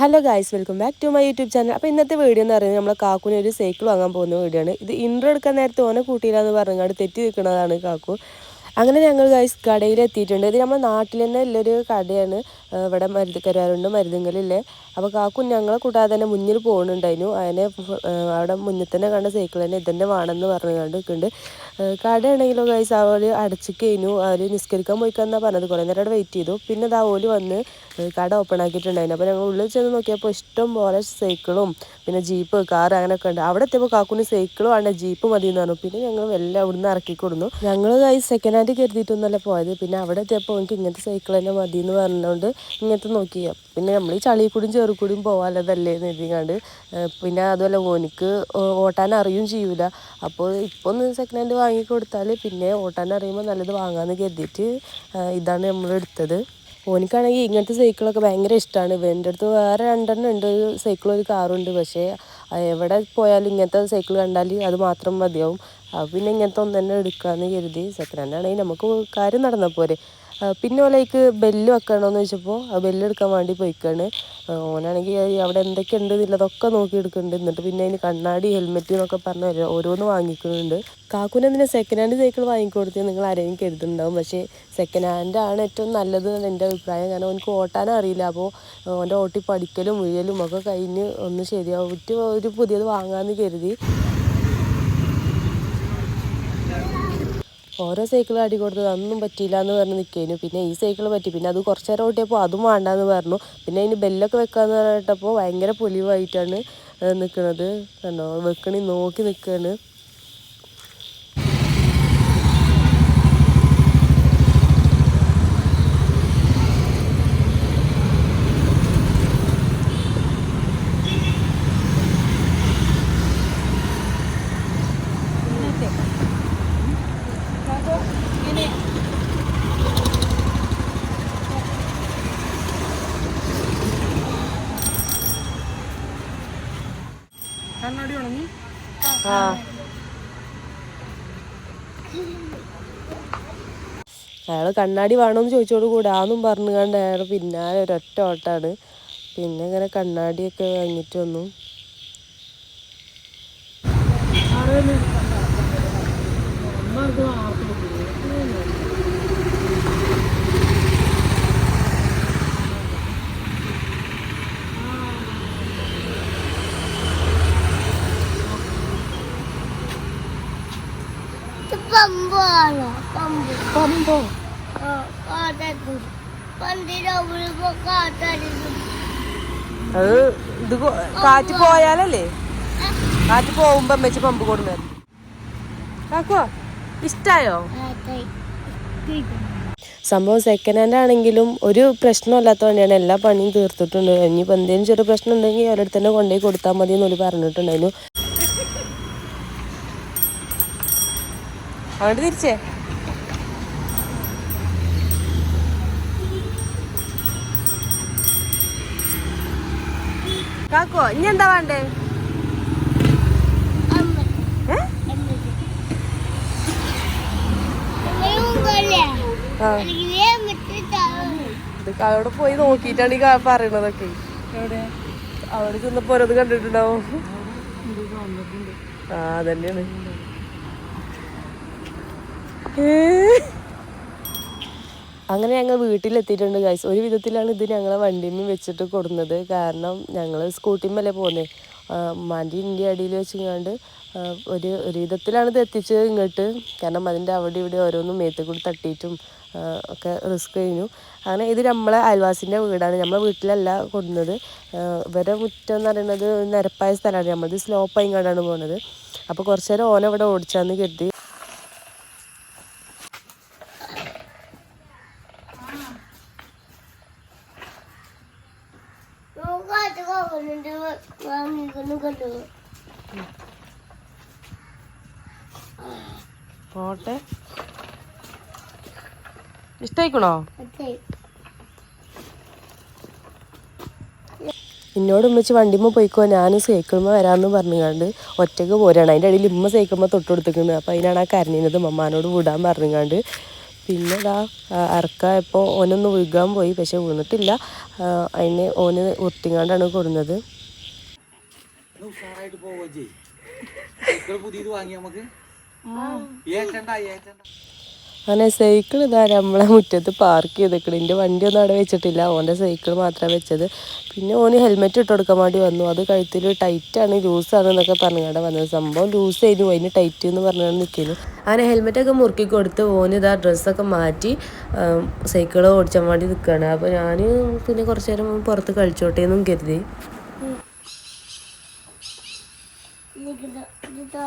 Hello guys welcome back to my YouTube channel അപ്പോൾ ഇന്നത്തെ video എന്ന് പറയുന്നത് നമ്മളെ കാക്കുവിന് ഒരു സൈക്കിൾ വാങ്ങാൻ പോകുന്ന വീഡിയോ ആണ്. ഇത് ഇൻട്രോ എടുക്കാൻ നേരത്തെ ഓനെ കൂട്ടിയില്ലാന്ന് പറഞ്ഞാണ്ട് തെറ്റി നിൽക്കുന്നതാണ് കാക്കു. അങ്ങനെ ഞങ്ങൾ ഗൈസ് കടയിൽ എത്തിയിട്ടുണ്ട്. ഇത് നമ്മുടെ നാട്ടിൽ തന്നെ ഉള്ളൊരു കടയാണ്. ഇവിടെ മരുന്ന് കരാറുണ്ട് മരുന്നുകളില്ലേ. അപ്പോൾ കാക്കു ഞങ്ങളെ കൂട്ടാതെ തന്നെ മുന്നിൽ പോകുന്നുണ്ടായിരുന്നു. അതിനെ അവിടെ മുന്നിൽ തന്നെ കണ്ട സൈക്കിൾ തന്നെ ഇതന്നെ വേണമെന്ന് പറഞ്ഞു കണ്ട് നിൽക്കുന്നുണ്ട്. കടയാണെങ്കിലോ ഗൈസ് അവർ അടച്ചു കഴിഞ്ഞു അവർ നിസ്കരിക്കാൻ പോയിക്കാന്നാ പറഞ്ഞത്. കുറേ നേരം അവിടെ വെയിറ്റ് ചെയ്തു. പിന്നെ ദാ ഓൽ വന്ന് കട ഓപ്പൺ ആക്കിയിട്ടുണ്ടായിരുന്നു. അപ്പോൾ ഞങ്ങൾ ഉള്ളിൽ ചെന്ന് നോക്കിയപ്പോൾ ഇഷ്ടം പോലെ സൈക്കിളും പിന്നെ ജീപ്പ് കാർ അങ്ങനെയൊക്കെ ഉണ്ട്. അവിടെ എത്തിയപ്പോൾ കാക്കുന് സൈക്കിളും ആണ് ജീപ്പ് മതി എന്ന് പറഞ്ഞു. പിന്നെ ഞങ്ങൾ എല്ലാം അവിടുന്ന് ഇറക്കി കൊടുന്നു. ഞങ്ങൾ ഗൈസ് സെക്കൻഡ് ഹാൻഡ് കരുതിയിട്ടൊന്നല്ല പോയത്. പിന്നെ അവിടെ എത്തിയപ്പോൾ എനിക്ക് ഇങ്ങനത്തെ സൈക്കിൾ തന്നെ മതി എന്ന് പറഞ്ഞുകൊണ്ട് ഇങ്ങനത്തെ നോക്കി. പിന്നെ നമ്മൾ ഈ ചളിക്കൂടിയും കൂടിയും ചെറു കൂടിയും എന്ന് എഴുതിയാണ്ട് പിന്നെ അതുപോലെ ഓനിക്ക് ഓട്ടാൻ അറിയും ചെയ്യൂല. അപ്പോൾ ഇപ്പോൾ ഒന്ന് സെക്കൻഡ് ഹാൻഡ് വാങ്ങി കൊടുത്താൽ പിന്നെ ഓട്ടാൻ അറിയുമ്പോൾ നല്ലത് വാങ്ങാമെന്ന് കരുതിയിട്ട് ഇതാണ് നമ്മൾ എടുത്തത്. ഓനിക്കാണെങ്കിൽ ഇങ്ങനത്തെ സൈക്കിളൊക്കെ ഭയങ്കര ഇഷ്ടമാണ് എന്റെ അടുത്ത് വേറെ രണ്ടെണ്ണം ഉണ്ട്. ഒരു സൈക്കിളും ഒരു കാറുണ്ട് പക്ഷേ എവിടെ പോയാലും ഇങ്ങനത്തെ സൈക്കിൾ കണ്ടാൽ അത് മാത്രം മതിയാവും. പിന്നെ ഇങ്ങനത്തെ ഒന്ന് തന്നെ എടുക്കാമെന്ന് കരുതി. സെക്കൻഡ് ഹാൻഡ് ആണെങ്കിൽ നമുക്ക് കാര്യം നടന്നാൽ പോരെ. പിന്നെ ഓലേക്ക് ബെല്ല് വെക്കണമെന്ന് ചോദിച്ചപ്പോൾ ബെല്ല് എടുക്കാൻ വേണ്ടി പോയിക്കാണ്. ഓനാണെങ്കിൽ അവിടെ എന്തൊക്കെ ഉണ്ട് എന്നുള്ളതൊക്കെ നോക്കി എടുക്കുന്നുണ്ട് എന്നിട്ട് പിന്നെ അതിന് കണ്ണാടി ഹെൽമെറ്റ് എന്നൊക്കെ പറഞ്ഞ് ഓരോന്ന് വാങ്ങിക്കുന്നുണ്ട്. കാക്കുന് എന്തിനാ സെക്കൻഡ് ഹാൻഡ് സൈക്കിൾ വാങ്ങിക്കൊടുത്ത് നിങ്ങൾ ആരെയും കരുതുന്നുണ്ടാവും. പക്ഷേ സെക്കൻഡ് ഹാൻഡ് ആണ് ഏറ്റവും നല്ലത് എന്നാണ് എന്റെ അഭിപ്രായം. കാരണം അവനക്ക് ഓട്ടാനും അറിയില്ല. അപ്പോൾ അവന്റെ ഓട്ടി പഠിക്കലും വീഴലും ഒക്കെ കഴിഞ്ഞ് ഒന്ന് ശരിയാവും. ഒരു പുതിയത് വാങ്ങാമെന്ന് കരുതി. ഓരോ സൈക്കിൾ അടി കൊടുത്തത് അതൊന്നും പറ്റിയില്ല എന്ന് പറഞ്ഞ് നിൽക്കേനു പിന്നെ ഈ സൈക്കിൾ പറ്റി. പിന്നെ അത് കുറച്ച് നേരം ഓട്ടിയപ്പോൾ അതും വേണ്ടാന്ന് പറഞ്ഞു. പിന്നെ അതിന് ബെല്ലൊക്കെ വെക്കാന്ന് പറഞ്ഞിട്ടപ്പോൾ ഭയങ്കര പൊലിവായിട്ടാണ് നിൽക്കുന്നത് കണ്ടോ? വെക്കണി നോക്കി നിൽക്കുകയാണ് കണ്ണാടി ഉണങ്ങി? അയാൾ കണ്ണാടി വേണമെന്ന് ചോദിച്ചോട് കൂടെ. ആന്നും പറഞ്ഞു കണ്ട് അയാൾ പിന്നാലെ ഒരൊറ്റ ഓട്ടാണ്. പിന്നെ ഇങ്ങനെ കണ്ണാടിയൊക്കെ വാങ്ങിയിട്ട് വന്നു. പമ്പാണോ പമ്പ് പമ്പോ ആ, കാറ്റാടിക്കും പന്തിന്റെ ഉള്ളിപ്പോ കാറ്റാടിക്കും അത് ഇത് കാറ്റ് പോയാലല്ലേ? കാറ്റ് പോകുമ്പോ വെച്ച് പമ്പ് കൊടുന്നു കാക്കോ ഇഷ്ടായോ? സംഭവം സെക്കൻഡ് ഹാൻഡ് ആണെങ്കിലും ഒരു പ്രശ്നമില്ലാത്ത വണ്ടിയാണ്. എല്ലാ പണിയും തീർത്തിട്ടുണ്ട്. ഇനിയിപ്പോൾ എന്തെങ്കിലും ചെറിയ പ്രശ്നം ഉണ്ടെങ്കിൽ അവരുടെ തന്നെ കൊണ്ടുപോയി കൊടുത്താൽ മതി എന്നൊരു പറഞ്ഞിട്ടുണ്ടായിരുന്നു. അങ്ങോട്ട് തിരിച്ചേ. കാക്കോ ഇനി എന്താ വേണ്ടേ? അവിടെ പോയി നോക്കിട്ടാണ് ഈ പറയണതൊക്കെ. അവിടെ ചെന്നപ്പോ ഓരോന്ന് കണ്ടിട്ടുണ്ടാവും. ആ അതന്നെയാണ്? അങ്ങനെ ഞങ്ങൾ വീട്ടിലെത്തിയിട്ടുണ്ട് ഗൈസ് ഒരു വിധത്തിലാണ് ഇത് ഞങ്ങളെ വണ്ടിയിൽ നിന്ന് വെച്ചിട്ട് കൊടുന്നത്. കാരണം ഞങ്ങൾ സ്കൂട്ടിമല്ലേ പോകുന്നത് മടി ഇന്ത്യ അടിയിൽ വെച്ചിങ്ങാണ്ട് ഒരു ഒരു വിധത്തിലാണ് ഇത് എത്തിച്ചത് ഇങ്ങോട്ട്. കാരണം അതിന്റെ അവിടെ ഇവിടെ ഓരോന്നും മേത്ത് കൂടി തട്ടിയിട്ടും ഒക്കെ റിസ്ക് കഴിഞ്ഞു. അങ്ങനെ ഇത് നമ്മളെ അയൽവാസിന്റെ വീടാണ്. നമ്മളെ വീട്ടിലല്ല കൊടുന്നത്. വരെ ഇവരെ മുറ്റം എന്ന് പറയുന്നത് നിരപ്പായ സ്ഥലമാണ്. നമ്മളത് സ്ലോപ്പ് ആയിങ്ങാണ്ടാണ് പോകുന്നത് അപ്പോൾ കുറച്ച് നേരം ഓന ഇവിടെ ഓടിച്ചാന്ന് കരുതി. പോകുന്നുണ്ട് വാങ്ങിക്കുന്നു കണ്ടു പോട്ടെ. ഇഷ്ടായിക്കണോ? അതെ എന്നോട് ഉമ്മച്ച് വണ്ടിമ്മ പോയിക്കോ ഞാൻ സൈക്കിൾമ വരാമെന്ന് പറഞ്ഞുകൊണ്ട് ഒറ്റയ്ക്ക് പോരാണ്. അതിന്റെ ഇടയിൽ ഉമ്മ സൈക്കിൾമ തൊട്ട് അപ്പൊ അപ്പോൾ അതിനാണ് ആ കരഞ്ഞത് മമ്മാനോട് വിടാൻ പറഞ്ഞുകൊണ്ട് പിന്നെ ഇതാ അറക്കായപ്പോൾ ഓനൊന്ന് വീഴാൻ പോയി പക്ഷെ വീണിട്ടില്ല. അതിന് ഓന് ഉരുട്ടിങ്ങാണ്ടാണ് കൊടുന്നത്. പുതിയത് വാങ്ങി നമുക്ക്? ഏറ്റണ്ട ഏറ്റണ്ട അങ്ങനെ സൈക്കിൾ ഇതാ നമ്മളെ മുറ്റത്ത് പാർക്ക് ചെയ്തേക്കണം എന്റെ വണ്ടി ഒന്നും അവിടെ വെച്ചിട്ടില്ല ഓന്റെ സൈക്കിൾ മാത്രമേ വെച്ചത് പിന്നെ ഓന് ഹെൽമെറ്റ് ഇട്ട് കൊടുക്കാൻ വേണ്ടി വന്നു അത് കഴുത്തിൽ ടൈറ്റാണ് ലൂസാണ് എന്നൊക്കെ പറഞ്ഞുകൊണ്ട് വന്നത് സംഭവം ലൂസ് ആയിരുന്നു അതിന് ടൈറ്റ് എന്ന് പറഞ്ഞാണ് നിൽക്കുന്നു അങ്ങനെ ഹെൽമെറ്റൊക്കെ മുറുക്കി കൊടുത്ത് ഓന് ഇതാ ഡ്രസ്സൊക്കെ മാറ്റി സൈക്കിൾ ഓടിച്ചാൻ വേണ്ടി നിൽക്കുകയാണ് അപ്പോൾ ഞാൻ പിന്നെ കുറച്ച് നേരം പുറത്ത് കളിച്ചോട്ടെ എന്നും കരുതി ഇത് ഇത് ഇതാ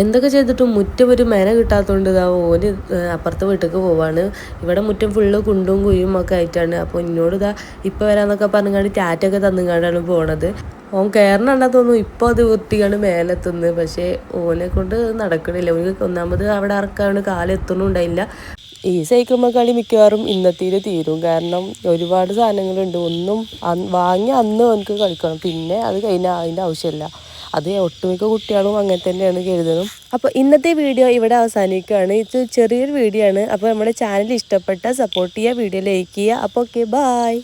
എന്തൊക്കെ ചെയ്തിട്ടും മുറ്റം ഒരു മെന കിട്ടാത്തതുകൊണ്ട് ഇതാ ഓന് അപ്പുറത്തെ വീട്ടിലേക്ക് പോവാണ്. ഇവിടെ മുറ്റം ഫുള്ള് കുണ്ടും കുഴിയും ഒക്കെ ആയിട്ടാണ്. അപ്പോൾ എന്നോട് ഇതാ ഇപ്പം വരാന്നൊക്കെ പറഞ്ഞുകൊണ്ട് ടാറ്റൊക്കെ തന്നുകൊണ്ടാണ് പോണത്. ഓൻ കയറണണ്ടാ തോന്നുന്നു ഇപ്പോൾ അത് വൃത്തിയാണ് മേലെത്തുന്നത്. പക്ഷേ ഓനെ കൊണ്ട് നടക്കണില്ല. ഓനക്ക് ഒന്നാമത് അവിടെ ഇറക്കാണ്ട് കാലെത്തണുണ്ടായില്ല ഈ സൈക്കിൾ മിക്കവാറും ഇന്നത്തേൽ തീരും. കാരണം ഒരുപാട് സാധനങ്ങളുണ്ട്. ഒന്നും വാങ്ങി അന്ന് അവനക്ക് കളിക്കണം. പിന്നെ അത് കഴിഞ്ഞാൽ അതിന്റെ ആവശ്യമില്ല അത് ഒട്ടുമിക്ക കുട്ടികളും അങ്ങനെ തന്നെയാണ് കരുതുന്നത്. അപ്പോൾ ഇന്നത്തെ വീഡിയോ ഇവിടെ അവസാനിക്കുകയാണ്. ഇത് ചെറിയൊരു വീഡിയോ ആണ്. അപ്പോൾ നമ്മുടെ ചാനൽ ഇഷ്ടപ്പെട്ട സപ്പോർട്ട് ചെയ്യുക വീഡിയോ ലൈക്ക് ചെയ്യുക. അപ്പോൾ ഓക്കെ ബായ്